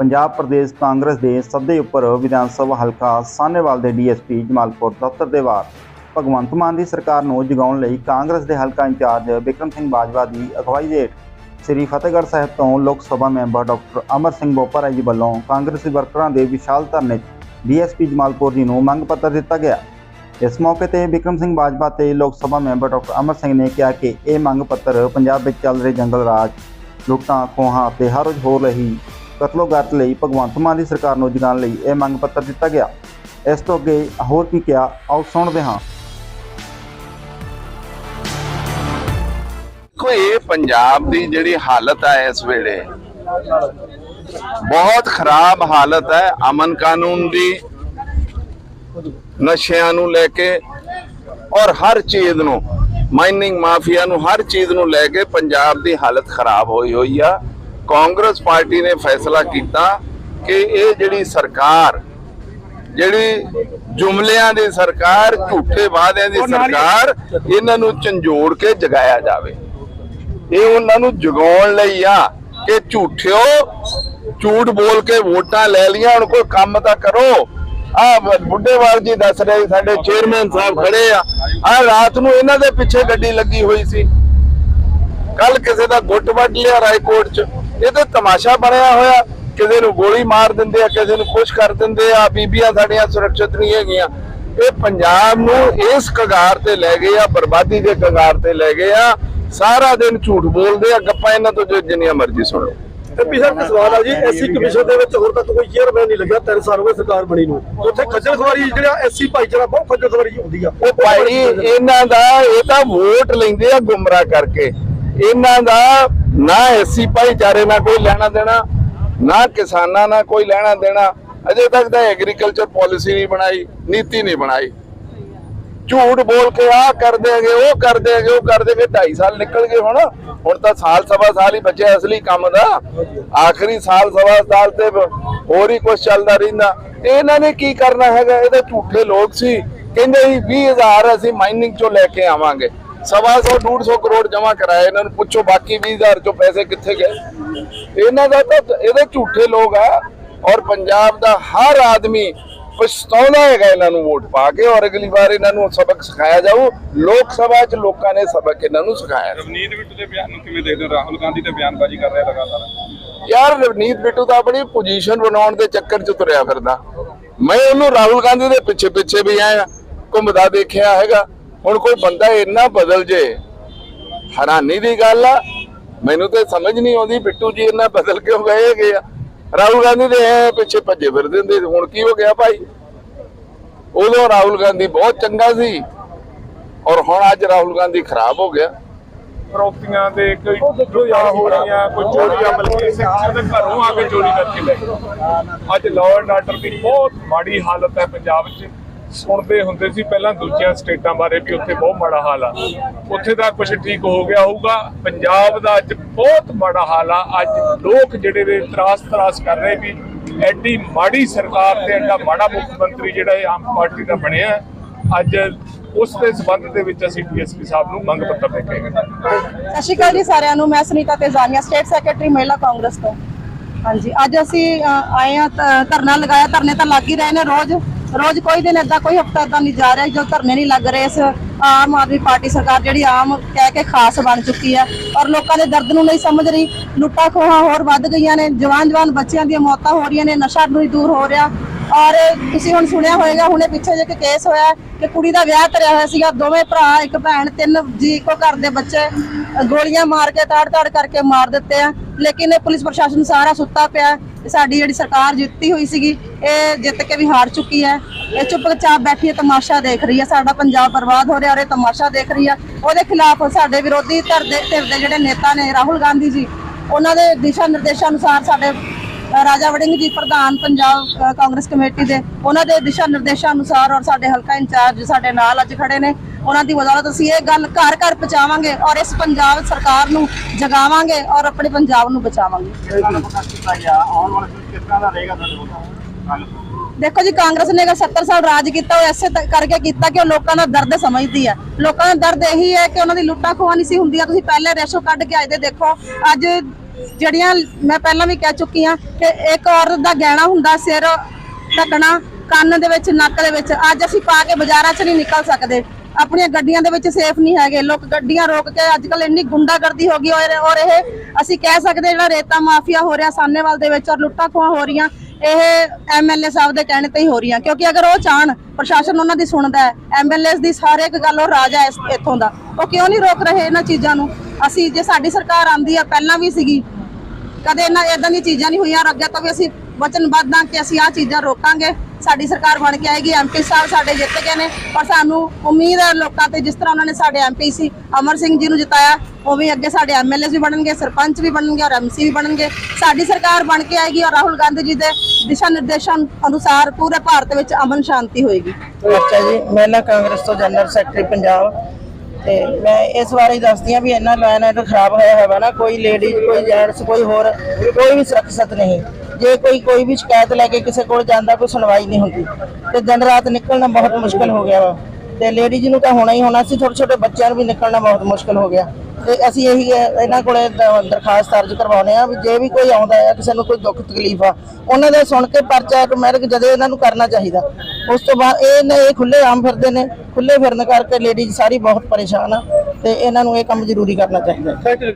ਪੰਜਾਬ ਪ੍ਰਦੇਸ਼ ਕਾਂਗਰਸ ਦੇ ਸੱਦੇ ਉੱਪਰ ਵਿਧਾਨ ਸਭਾ ਹਲਕਾ ਸਾਨੇਵਾਲ ਦੇ ਡੀਐਸਪੀ ਜਮਾਲਪੁਰ ਦਫ਼ਤਰ ਦੇ ਵਾਰ ਭਗਵੰਤ ਮਾਨ ਦੀ ਸਰਕਾਰ ਨੂੰ ਜਗਾਉਣ ਲਈ ਕਾਂਗਰਸ ਦੇ ਹਲਕਾ ਇੰਚਾਰਜ ਬਿਕਰਮ ਸਿੰਘ ਬਾਜਵਾ ਦੀ ਅਗਵਾਈ ਹੇਠ ਸ੍ਰੀ ਫਤਿਹਗੜ੍ਹ ਸਾਹਿਬ ਤੋਂ ਲੋਕ ਸਭਾ ਮੈਂਬਰ ਡਾਕਟਰ ਅਮਰ ਸਿੰਘ ਬੋਪਰਾ ਜੀ ਵੱਲੋਂ ਕਾਂਗਰਸੀ ਵਰਕਰਾਂ ਦੇ ਵਿਸ਼ਾਲ ਧਰਨੇ 'ਚ ਡੀਐਸਪੀ ਜਮਾਲਪੁਰ ਜੀ ਨੂੰ ਮੰਗ ਪੱਤਰ ਦਿੱਤਾ ਗਿਆ। ਇਸ ਮੌਕੇ ਤੇ ਬਿਕਰਮ ਸਿੰਘ ਬਾਜਵਾ ਤੇ ਲੋਕ ਸਭਾ ਮੈਂਬਰ ਡਾਕਟਰ ਅਮਰ ਸਿੰਘ ਨੇ ਕਿਹਾ ਕਿ ਇਹ ਮੰਗ ਪੱਤਰ ਪੰਜਾਬ ਵਿੱਚ ਚੱਲ ਰਹੇ ਜੰਗਲ ਰਾਜ, ਲੁੱਟਾਂ, ਖੋਹਾਂ ਅਤੇ ਹਰ ਰੋਜ਼ ਹੋ ਰਹੀ ਕਤਲੋਗਾਰਤ ਲਈ ਭਗਵੰਤ ਮਾਨ ਦੀ ਸਰਕਾਰ ਨੂੰ ਜਗਾਉਣ ਲਈ ਇਹ ਮੰਗ ਪੱਤਰ ਦਿੱਤਾ ਗਿਆ। ਇਸ ਤੋਂ ਅੱਗੇ ਹੋਰ ਕੀ ਕਿਹਾ, ਆਓ ਸੁਣਦੇ ਹਾਂ। ਦੇਖੋ ਪੰਜਾਬ ਦੀ ਜਿਹੜੀ ਹਾਲਤ ਹੈ ਇਸ ਵੇਲੇ, ਬਹੁਤ ਖਰਾਬ ਹਾਲਤ ਹੈ। ਅਮਨ ਕਾਨੂੰਨ ਦੀ, ਨਸ਼ਿਆਂ ਨੂੰ ਲੈ ਕੇ ਔਰ ਹਰ ਚੀਜ਼ ਨੂੰ ਮਾਈਨਿੰਗ ਮਾਫੀਆ ਨੂੰ ਹਰ ਚੀਜ਼ ਨੂੰ ਲੈ ਕੇ ਪੰਜਾਬ ਦੀ ਹਾਲਤ ਖਰਾਬ ਹੋਈ ਹੋਈ ਆ। ਕਾਂਗਰਸ ਪਾਰਟੀ ਨੇ ਫੈਸਲਾ ਕੀਤਾ ਕਿ ਇਹ ਜਿਹੜੀ ਸਰਕਾਰ ਜਿਹੜੀ ਜੁਮਲਿਆਂ ਦੀ ਸਰਕਾਰ ਝੂਠੇ ਵਾਅਦਿਆਂ ਦੀ ਸਰਕਾਰ ਇਹਨਾਂ ਨੂੰ ਝੰਜੋੜ ਕੇ ਜਗਾਇਆ ਜਾਵੇ। ਇਹ ਉਹਨਾਂ ਨੂੰ ਜਗਾਉਣ ਲਈ ਆ ਕਿ ਝੂਠਿਓ ਝੂਠ ਬੋਲ ਕੇ ਵੋਟਾਂ ਲੈ ਲੀਆਂ ਹੁਣ ਕੋਈ ਕੰਮ ਤਾਂ ਕਰੋ। ਆ ਬੁੱਢੇਵਾਲ ਜੀ ਦੱਸ ਰਹੇ ਸਾਡੇ ਚੇਅਰਮੈਨ ਸਾਹਿਬ ਖੜੇ ਆ। ਆ ਰਾਤ ਨੂੰ ਇਹਨਾਂ ਦੇ ਪਿੱਛੇ ਗੱਡੀ ਲੱਗੀ ਹੋਈ ਸੀ। ਕੱਲ ਕਿਸੇ ਦਾ ਗੁੱਟ ਵੱਢ ਲਿਆ ਰਾਏਕੋਟ ਚ। ਇਹ ਤੇ ਤਮਾਸ਼ਾ ਬਣਿਆ ਹੋਇਆ ਕਿਸੇ ਨੂੰ ਗੋਲੀ ਮਾਰ ਦਿੰਦੇ ਆ ਕਿਸੇ ਨੂੰ ਖੁਸ਼ ਕਰ ਦਿੰਦੇ ਆ ਬੀਬੀਆਂ ਸਾਡੀਆਂ ਸੁਰੱਖਿਅਤ ਨਹੀਂ ਹੈਗੀਆਂ। ਇਹ ਪੰਜਾਬ ਨੂੰ ਇਸ ਕਗਾਰ ਤੇ ਲੈ ਗਏ ਆ ਬਰਬਾਦੀ ਦੇ ਕਗਾਰ ਤੇ ਲੈ ਗਏ ਆ। ਸਾਰਾ ਦਿਨ ਝੂਠ ਬੋਲਦੇ ਆ ਗੱਪਾਂ ਇਹਨਾਂ ਤੋਂ ਜੋ ਜਿੰਨੀਆਂ ਮਰਜ਼ੀ ਸੁਣੋ। ਐਮਪੀ ਸਾਹਿਬ ਦਾ ਸਵਾਲ ਆ ਜੀ ਐਸਸੀ ਕਮਿਸ਼ਨ ਦੇ ਵਿੱਚ ਹੋਰ ਤੱਕ ਕੋਈ ਚੇਅਰਮੈਨ ਨਹੀਂ ਲੱਗਿਆ ਤਿੰਨ ਸਾਲ ਹੋ ਗਏ ਸਰਕਾਰ ਬਣੀ ਨੂੰ। ਉੱਥੇ ਖੱਜਲ ਖਵਾਰੀ ਜਿਹੜਾ ਐਸਸੀ ਭਾਈਚਾਰਾ ਬਹੁਤ ਖੱਜਲ ਖਵਾਰੀ ਹੁੰਦੀ ਆ। ਉਹ ਭਾਈ ਇਹਨਾਂ ਦਾ ਇਹ ਤਾਂ ਵੋਟ ਲੈਂਦੇ ਆ ਗੁੰਮਰਾਹ ਕਰਕੇ। ਇਹਨਾਂ ਦਾ ਨਾ ਐਸੀ ਭਾਈਚਾਰੇ ਨਾਲ ਕੋਈ ਲੈਣਾ ਦੇਣਾ, ਨਾ ਕਿਸਾਨਾਂ ਨਾਲ ਕੋਈ ਲੈਣਾ ਦੇਣਾ। ਅਜੇ ਤੱਕ ਤਾਂ ਐਗਰੀਕਲਚਰ ਪਾਲਿਸੀ ਨਹੀਂ ਬਣਾਈ, ਨੀਤੀ ਨਹੀਂ ਬਣਾਈ। ਝੂਠ ਬੋਲ ਕੇ ਆ ਕਰ ਦੇਗੇ ਉਹ ਕਰ ਦੇਗੇ ਉਹ ਕਰ ਦੇਗੇ 2.5 ਸਾਲ ਨਿਕਲ ਗਏ ਹੁਣ। ਹੁਣ ਤਾਂ ਸਾਲ ਸਵਾ ਸਾਲ ਹੀ ਬਚਿਆ ਅਸਲੀ ਕੰਮ ਦਾ। ਆਖਰੀ ਸਾਲ ਸਵਾ ਸਾਲ ਤੇ ਹੋਰ ਹੀ ਕੁਝ ਚੱਲਦਾ ਰਹਿੰਦਾ। ਤੇ ਇਹਨਾਂ ਨੇ ਕੀ ਕਰਨਾ ਹੈਗਾ? ਇਹਦੇ ਝੂਠੇ ਲੋਕ ਸੀ। ਕਹਿੰਦੇ ਸੀ 20000 ਅਸੀਂ ਮਾਈਨਿੰਗ ਚੋਂ ਲੈ ਕੇ ਆਵਾਂਗੇ। ਸਵਾ ਸੌ 150 ਕਰੋੜ ਜਮ੍ਹਾਂ ਕਰਾਏ ਇਹਨਾਂ ਨੂੰ। ਪੁੱਛੋ ਬਾਕੀ 20000 ਚੋਂ ਪੈਸੇ ਕਿੱਥੇ ਗਏ? ਇਹਨਾਂ ਦਾ ਤਾਂ ਇਹਦੇ ਝੂਠੇ ਲੋਕ ਆ ਔਰ ਪੰਜਾਬ ਦਾ ਹਰ ਆਦਮੀ ਪਛਤਾਉਂਦਾ ਹੈਗਾ ਇਹਨਾਂ ਨੂੰ ਵੋਟ ਪਾ ਕੇ ਔਰ ਅਗਲੀ ਵਾਰ ਇਹਨਾਂ ਨੂੰ ਸਬਕ ਸਿਖਾਇਆ ਜਾਊ। ਲੋਕ ਸਭਾ 'ਚ ਲੋਕਾਂ ਨੇ ਸਬਕ ਇਹਨਾਂ ਨੂੰ ਸਿਖਾਇਆ। ਰਵਨੀਤ ਬਿੱਟੂ ਦੇ ਬਿਆਨ ਨੂੰ ਕਿਵੇਂ ਦੇਖਦੇ ਹੋ? ਰਾਹੁਲ ਗਾਂਧੀ ਤੇ ਬਿਆਨਬਾਜ਼ੀ ਕਰ ਰਿਹਾ ਲਗਾਤਾਰ। ਯਾਰ ਰਵਨੀਤ ਬਿੱਟੂ ਤਾਂ ਆਪਣੀ ਪੋਜੀਸ਼ਨ ਬਣਾਉਣ ਦੇ ਚੱਕਰ 'ਚ ਤੁਰਿਆ ਫਿਰਦਾ। ਮੈਂ ਉਹਨੂੰ ਰਾਹੁਲ ਗਾਂਧੀ ਦੇ ਪਿੱਛੇ ਪਿੱਛੇ ਵੀ ਆਇਆ ਘੁੰਮਦਾ ਦੇਖਿਆ ਹੈਗਾ। ਹੁਣ ਕੋਈ ਬੰਦਾ ਇੰਨਾ ਬਦਲ ਜੇ, ਹੈਰਾਨੀ ਦੀ ਗੱਲ ਆ। ਮੈਨੂੰ ਤੇ ਸਮਝ ਨਹੀਂ ਆਉਂਦੀ ਬਿੱਟੂ ਜੀ ਇੰਨਾ ਬਦਲ ਕਿਉਂ ਗਏ ਹੈਗੇ ਆ। ਰਾਹੁਲ ਗਾਂਧੀ ਦੇ ਪਿੱਛੇ ਭੱਜੇ ਫਿਰਦੇ ਹੁੰਦੇ ਹੁਣ ਕੀ ਹੋ ਗਿਆ ਭਾਈ? ਉਦੋਂ ਰਾਹੁਲ ਗਾਂਧੀ ਬਹੁਤ ਚੰਗਾ ਸੀ, ਔਰ ਹੁਣ ਅੱਜ ਰਾਹੁਲ ਗਾਂਧੀ ਖਰਾਬ ਹੋ ਗਿਆ। ਪ੍ਰੋਪਰਟੀਆਂ ਦੇ ਕੋਈ ਲੁੱਟਾਂ ਹੋ ਰਹੀਆਂ, ਕੋਈ ਚੋਰੀਆਂ, ਬਲਕਿ ਸਿੱਖਾਂ ਦੇ ਘਰੋਂ ਆ ਕੇ ਚੋਰੀ ਕਰਕੇ ਲੈ ਅੱਜ ਲਾਅ ਐਂਡ ਆਰਡਰ ਦੀ ਬਹੁਤ ਮਾੜੀ ਹਾਲਤ ਹੈ ਪੰਜਾਬ 'ਚ। ਸੁਣਦੇ ਹੁੰਦੇ ਸੀ, ਪਹਿਲਾਂ ਦੂਜੀਆਂ ਸਟੇਟਾਂ ਬਾਰੇ ਵੀ ਉੱਥੇ ਬਹੁਤ ਮਾੜਾ ਹਾਲ ਆ। ਉੱਥੇ ਦਾ ਕੁਝ ਠੀਕ ਹੋ ਗਿਆ ਹੋਊਗਾ। ਪੰਜਾਬ ਦਾ ਅੱਜ ਬਹੁਤ ਮਾੜਾ ਹਾਲ ਆ। ਅੱਜ ਲੋਕ ਜਿਹੜੇ ਨੇ ਤਰਾਸ ਤਰਾਸ ਕਰ ਰਹੇ ਵੀ ਐਡੀ ਮਾੜੀ ਸਰਕਾਰ ਤੇ ਐਡਾ ਮਾੜਾ ਮੁੱਖ ਮੰਤਰੀ ਜਿਹੜਾ ਇਹ ਆਮ ਪਾਰਟੀ ਦਾ ਬਣਿਆ ਅੱਜ ਉਸ ਦੇ ਸਬੰਧ ਦੇ ਵਿੱਚ ਅਸੀਂ ਡੀਐਸਪੀ ਸਾਹਿਬ ਨੂੰ ਮੰਗ ਪੱਤਰ ਦੇ ਕੇ ਸਤਿ ਸ਼੍ਰੀ ਅਕਾਲ ਜੀ ਸਾਰਿਆਂ ਨੂੰ। ਮੈਂ ਸੁਨੀਤਾ ਤੇਜ਼ਾਨੀਆ, ਸਟੇਟ ਸੈਕਟਰੀ, ਮਹਿਲਾ ਕਾਂਗਰਸ ਤੋਂ। ਹਾਂਜੀ, ਅੱਜ ਅਸੀਂ ਆਏ ਆ ਧਰਨਾ ਲਗਾਇਆ। ਧਰਨੇ ਤਾਂ ਲੱਗ ਹੀ ਰਹੇ ਨੇ ਰੋਜ਼। ਰੋਜ਼ ਕੋਈ ਦਿਨ ਏਦਾਂ ਕੋਈ ਹਫਤਾ ਏਦਾਂ ਨਹੀਂ ਜਾ ਰਿਹਾ ਜੋ ਧਰਨੇ ਨਹੀਂ ਲੱਗ ਰਹੇ ਇਸ ਆਮ ਆਦਮੀ ਪਾਰਟੀ ਸਰਕਾਰ ਜਿਹੜੀ ਆਮ ਕਹਿ ਕੇ ਖਾਸ ਬਣ ਚੁੱਕੀ ਹੈ। ਔਰ ਲੋਕਾਂ ਦੇ ਦਰਦ ਨੂੰ ਨਹੀਂ ਸਮਝ ਰਹੀ, ਲੁੱਟਾਂ ਖੋਹਾਂ ਹੋਰ ਵੱਧ ਗਈਆਂ ਨੇ ਜਵਾਨ ਜਵਾਨ ਬੱਚਿਆਂ ਦੀਆਂ ਮੌਤਾਂ ਹੋ ਰਹੀਆਂ ਨੇ, ਨਸ਼ਾ ਨਹੀਂ ਦੂਰ ਹੋ ਰਿਹਾ। ਔਰ ਤੁਸੀਂ ਹੁਣ ਸੁਣਿਆ ਹੋਵੇਗਾ ਹੁਣੇ ਪਿੱਛੇ ਜੇ ਕੇਸ ਹੋਇਆ ਕਿ ਕੁੜੀ ਦਾ ਵਿਆਹ ਧਰਿਆ ਹੋਇਆ ਸੀਗਾ, ਦੋਵੇਂ ਭਰਾ, ਇੱਕ ਭੈਣ, ਤਿੰਨ ਜੀ, ਇੱਕੋ ਘਰ ਦੇ ਬੱਚੇ ਗੋਲੀਆਂ ਮਾਰ ਕੇ, ਤਾੜ-ਤਾੜ ਕਰਕੇ ਮਾਰ ਦਿੱਤੇ ਆ। ਲੇਕਿਨ ਇਹ ਪੁਲਿਸ ਪ੍ਰਸ਼ਾਸਨ ਸਾਰਾ ਸੁੱਤਾ ਪਿਆ ਸਾਡੀ ਜਿਹੜੀ ਸਰਕਾਰ ਜਿੱਤੀ ਹੋਈ ਸੀਗੀ, ਇਹ ਜਿੱਤ ਕੇ ਵੀ ਹਾਰ ਚੁੱਕੀ ਹੈ। ਇਹ ਚੁੱਪਚਾਪ ਬੈਠੀ ਹੈ, ਤਮਾਸ਼ਾ ਦੇਖ ਰਹੀ ਹੈ। ਸਾਡਾ ਪੰਜਾਬ ਬਰਬਾਦ ਹੋ ਰਿਹਾ ਔਰ ਇਹ ਤਮਾਸ਼ਾ ਦੇਖ ਰਹੀ ਹੈ। ਉਹਦੇ ਖਿਲਾਫ ਸਾਡੇ ਵਿਰੋਧੀ ਧਿਰ ਦੇ ਧਿਰ ਦੇ ਜਿਹੜੇ ਨੇਤਾ ਨੇ ਰਾਹੁਲ ਗਾਂਧੀ ਜੀ, ਉਹਨਾਂ ਦੇ ਦਿਸ਼ਾ ਨਿਰਦੇਸ਼ਾਂ ਅਨੁਸਾਰ ਸਾਡੇ ਰਾਜਾ ਵੜਿੰਗ ਜੀ ਪ੍ਰਧਾਨ ਪੰਜਾਬ ਕਾਂਗਰਸ ਕਮੇਟੀ ਦੇ ਉਹਨਾਂ ਦੇ ਦਿਸ਼ਾ ਨਿਰਦੇਸ਼ਾਂ ਅਨੁਸਾਰ ਔਰ ਸਾਡੇ ਹਲਕਾ ਇੰਚਾਰਜ ਸਾਡੇ ਨਾਲ ਅੱਜ ਖੜੇ ਨੇ। ਉਹਨਾਂ ਦੀ ਬਦੌਲਤ ਅਸੀਂ ਇਹ ਗੱਲ ਘਰ ਘਰ ਪਹੁੰਚਾਵਾਂਗੇ ਔਰ ਇਸ ਪੰਜਾਬ ਸਰਕਾਰ ਨੂੰ ਜਗਾਵਾਂਗੇ ਔਰ ਆਪਣੇ ਪੰਜਾਬ ਨੂੰ ਬਚਾਵਾਂਗੇ। ਦੇਖੋ ਜੀ ਕਾਂਗਰਸ ਨੇ ਅਗਰ 70 ਸਾਲ ਰਾਜ ਕੀਤਾ ਉਹ ਐਸੇ ਤ- ਕਰਕੇ ਕੀਤਾ ਕਿ ਉਹ ਲੋਕਾਂ ਦਾ ਦਰਦ ਸਮਝਦੀ ਹੈ। ਲੋਕਾਂ ਦਾ ਦਰਦ ਇਹੀ ਹੈ ਕਿ ਉਹਨਾਂ ਦੀ ਲੁੱਟਾਂ ਖੋਹਾਂ ਨਹੀਂ ਸੀ ਹੁੰਦੀਆਂ। ਤੁਸੀਂ ਪਹਿਲੇ ਰੇਸ਼ੋ ਕੱਢ ਕੇ ਅੱਜ ਦੇ ਦੇਖੋ ਅੱਜ ਜਿਹੜੀਆਂ ਮੈਂ ਪਹਿਲਾਂ ਵੀ ਕਹਿ ਚੁੱਕੀ ਹਾਂ ਕਿ ਇੱਕ ਔਰਤ ਦਾ ਗਹਿਣਾ ਹੁੰਦਾ ਸਿਰ ਢੱਕਣਾ, ਕੰਨ ਦੇ ਵਿੱਚ, ਨੱਕ ਦੇ ਵਿੱਚ, ਅੱਜ ਅਸੀਂ ਪਾ ਕੇ ਬਾਜ਼ਾਰਾਂ 'ਚ ਨਹੀਂ ਨਿਕਲ ਸਕਦੇ। ਆਪਣੀਆਂ ਗੱਡੀਆਂ ਦੇ ਵਿੱਚ ਸੇਫ ਨਹੀਂ ਹੈਗੇ। ਲੋਕ ਗੱਡੀਆਂ ਰੋਕ ਕੇ ਅੱਜ ਕੱਲ ਇੰਨੀ ਗੁੰਡਾਗਰਦੀ ਹੋ ਗਈ ਔਰ ਇਹ ਅਸੀਂ ਕਹਿ ਸਕਦੇ ਜਿਹੜਾ ਰੇਤਾ ਮਾਫੀਆ ਹੋ ਰਿਹਾ ਸਾਨੇਵਾਲ ਦੇ ਵਿੱਚ ਔਰ ਲੁੱਟਾਂ ਖੋਹਾਂ ਹੋ ਰਹੀਆਂ, ਇਹ ਐਮਐਲਏ ਸਾਹਿਬ ਦੇ ਕਹਿਣੇ ਤੇ ਹੀ ਹੋ ਰਹੀਆਂ। ਕਿਉਂਕਿ ਅਗਰ ਉਹ ਚਾਹਣ, ਪ੍ਰਸ਼ਾਸਨ ਉਹਨਾਂ ਦੀ ਸੁਣਦਾ ਹੈ। ਐਮਐਲਏਸ ਦੀ ਸਾਰੇ ਇੱਕ ਗੱਲ ਉਹ ਰਾਜਾ ਹੈ ਇੱਥੋਂ ਦਾ। ਉਹ ਕਿਉਂ ਨਹੀਂ ਰੋਕ ਰਹੇ ਇਹਨਾਂ ਚੀਜ਼ਾਂ ਨੂੰ? ਅਸੀਂ ਜੇ ਸਾਡੀ ਸਰਕਾਰ ਆਂਦੀ ਆ, ਪਹਿਲਾਂ ਵੀ ਸੀਗੀ। ਕਦੇ ਇਹਨਾਂ ਇਦਾਂ ਦੀਆਂ ਚੀਜ਼ਾਂ ਨਹੀਂ ਹੋਈਆਂ ਔਰ ਅੱਗੇ ਤੋਂ ਵੀ ਅਸੀਂ ਵਚਨਬੱਧ ਹਾਂ ਕਿ ਅਸੀਂ ਆਹ ਚੀਜ਼ਾਂ ਰੋਕਾਂਗੇ। ਸਾਡੀ ਸਰਕਾਰ ਬਣ ਕੇ ਆਏਗੀ ਐਮਪੀ ਸਾਹਿਬ ਸਾਡੇ ਜਿੱਤ ਗਏ ਨੇ, ਪਰ ਸਾਨੂੰ ਉਮੀਦ ਹੈ ਲੋਕਾਂ ਤੇ ਜਿਸ ਤਰ੍ਹਾਂ ਉਹਨਾਂ ਨੇ ਸਾਡੇ ਐਮਪੀ ਸੀ, ਅਮਰ ਸਿੰਘ ਜੀ ਨੂੰ ਜਿਤਾਇਆ ਉਵੇਂ ਅੱਗੇ ਸਾਡੇ ਐਮਐਲਏ ਵੀ ਬਣਨਗੇ, ਸਰਪੰਚ ਵੀ ਬਣਨਗੇ ਔਰ ਐਮਸੀ ਵੀ ਬਣਨਗੇ। ਸਾਡੀ ਸਰਕਾਰ ਬਣ ਕੇ ਆਏਗੀ ਔਰ ਰਾਹੁਲ ਗਾਂਧੀ ਜੀ ਦੇ ਦਿਸ਼ਾ ਨਿਰਦੇਸ਼ਾਂ ਅਨੁਸਾਰ ਪੂਰੇ ਭਾਰਤ ਵਿੱਚ ਅਮਨ ਸ਼ਾਂਤੀ ਹੋਏਗੀ। ਅੱਛਾ ਜੀ, ਮਹਿਲਾ ਕਾਂਗਰਸ ਤੋਂ ਜਨਰਲ ਸੈਕਟਰੀ ਪੰਜਾਬ। ਤੇ ਮੈਂ ਇਸ ਬਾਰੇ ਦੱਸਦੀ ਹਾਂ ਵੀ ਇੰਨਾ ਲਾਈਨ ਹੈ ਖਰਾਬ ਹੋਇਆ ਹੋਇਆ ਨਾ, ਕੋਈ ਲੇਡੀਜ਼ ਕੋਈ ਜੈਂਟਸ ਕੋਈ ਹੋਰ, ਕੋਈ ਵੀ ਸੁਰੱਖਿਅਤ ਨਹੀਂ। ਜੇ ਕੋਈ ਕੋਈ ਵੀ ਸ਼ਿਕਾਇਤ ਲੈ ਕੇ ਕਿਸੇ ਕੋਲ ਜਾਂਦਾ, ਕੋਈ ਸੁਣਵਾਈ ਨਹੀਂ ਹੁੰਦੀ। ਤੇ ਦਿਨ ਰਾਤ ਨਿਕਲਣਾ ਬਹੁਤ ਮੁਸ਼ਕਲ ਹੋ ਗਿਆ ਵਾ। ਤੇ ਲੇਡੀਜ਼ ਨੂੰ ਤਾਂ ਹੋਣਾ ਹੀ ਹੋਣਾ ਸੀ ਛੋਟੇ ਛੋਟੇ ਬੱਚਿਆਂ ਨੂੰ ਵੀ ਨਿਕਲਣਾ ਬਹੁਤ ਮੁਸ਼ਕਲ ਹੋ ਗਿਆ। ਤੇ ਅਸੀਂ ਇਹੀ ਅਹ, ਇਹਨਾਂ ਕੋਲੇ ਦ- ਦਰਖਾਸਤ ਦਰਜ ਕਰਵਾਉਂਦੇ ਆ ਵੀ ਜੇ ਵੀ ਕੋਈ ਆਉਂਦਾ ਆ ਕਿਸੇ ਨੂੰ ਕੋਈ ਦੁੱਖ ਤਕਲੀਫ ਆ ਉਹਨਾਂ ਦਾ ਸੁਣ ਕੇ ਪਰਚਾ ਆਟੋਮੈਟਿਕ ਜਦੋਂ ਇਹਨਾਂ ਨੂੰ ਕਰਨਾ ਚਾਹੀਦਾ। ਉਸ ਤੋਂ ਬਾਅਦ ਇਹ ਨੇ ਇਹ ਖੁੱਲੇ ਆਮ ਫਿਰਦੇ ਨੇ ਖੁੱਲੇ ਫਿਰਨ ਕਰਕੇ ਲੇਡੀਜ਼ ਸਾਰੀ ਬਹੁਤ ਪਰੇਸ਼ਾਨ ਆ ਤੇ ਇਹਨਾਂ ਨੂੰ ਇਹ ਕੰਮ ਜ਼ਰੂਰੀ ਕਰਨਾ ਚਾਹੀਦਾ